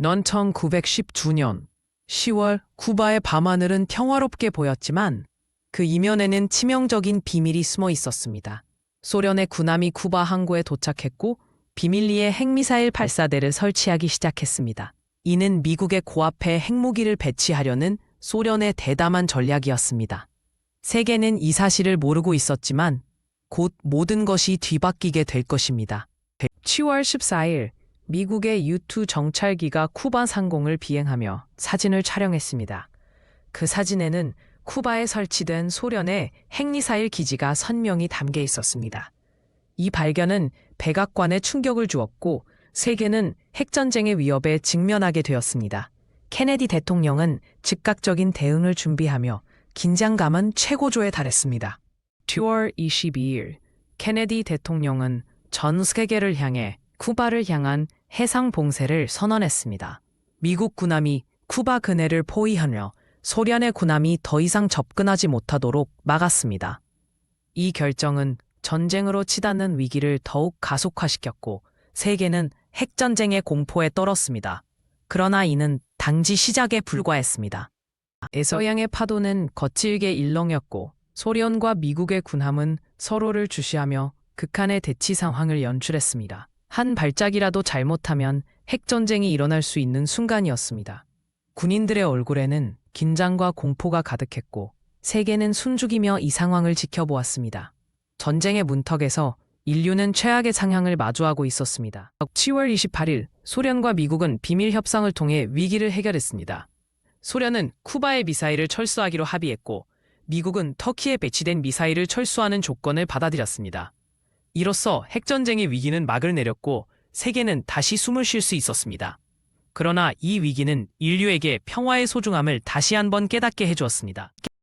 넌 1912년 10월 쿠바의 밤하늘은 평화롭게 보였지만 그 이면에는 치명적인 비밀이 숨어 있었습니다. 소련의 군함이 쿠바 항구에 도착했고 비밀리에 핵미사일 발사대를 설치하기 시작했습니다. 이는 미국의 고앞에 핵무기를 배치하려는 소련의 대담한 전략이었습니다. 세계는 이 사실을 모르고 있었지만 곧 모든 것이 뒤바뀌게 될 것입니다. 10월 14일 미국의 U2 정찰기가 쿠바 상공을 비행하며 사진을 촬영했습니다. 그 사진에는 쿠바에 설치된 소련의 핵미사일 기지가 선명히 담겨 있었습니다. 이 발견은 백악관에 충격을 주었고 세계는 핵전쟁의 위협에 직면하게 되었습니다. 케네디 대통령은 즉각적인 대응을 준비하며 긴장감은 최고조에 달했습니다. 10월 22일 케네디 대통령은 전 세계를 향해 쿠바를 향한 해상 봉쇄를 선언했습니다. 미국 군함이 쿠바 근해를 포위하며 소련의 군함이 더 이상 접근하지 못하도록 막았습니다. 이 결정은 전쟁으로 치닫는 위기를 더욱 가속화시켰고 세계는 핵전쟁의 공포에 떨었습니다. 그러나 이는 당시 시작에 불과했습니다. 에서양의 파도는 거칠게 일렁였고 소련과 미국의 군함은 서로를 주시하며 극한의 대치 상황을 연출했습니다. 한 발작이라도 잘못하면 핵전쟁이 일어날 수 있는 순간이었습니다. 군인들의 얼굴에는 긴장과 공포가 가득했고 세계는 숨죽이며 이 상황을 지켜보았습니다. 전쟁의 문턱에서 인류는 최악의 상황을 마주하고 있었습니다. 10월 28일 소련과 미국은 비밀 협상을 통해 위기를 해결했습니다. 소련은 쿠바의 미사일을 철수하기로 합의했고 미국은 터키에 배치된 미사일을 철수하는 조건을 받아들였습니다. 이로써 핵전쟁의 위기는 막을 내렸고 세계는 다시 숨을 쉴 수 있었습니다. 그러나 이 위기는 인류에게 평화의 소중함을 다시 한번 깨닫게 해주었습니다.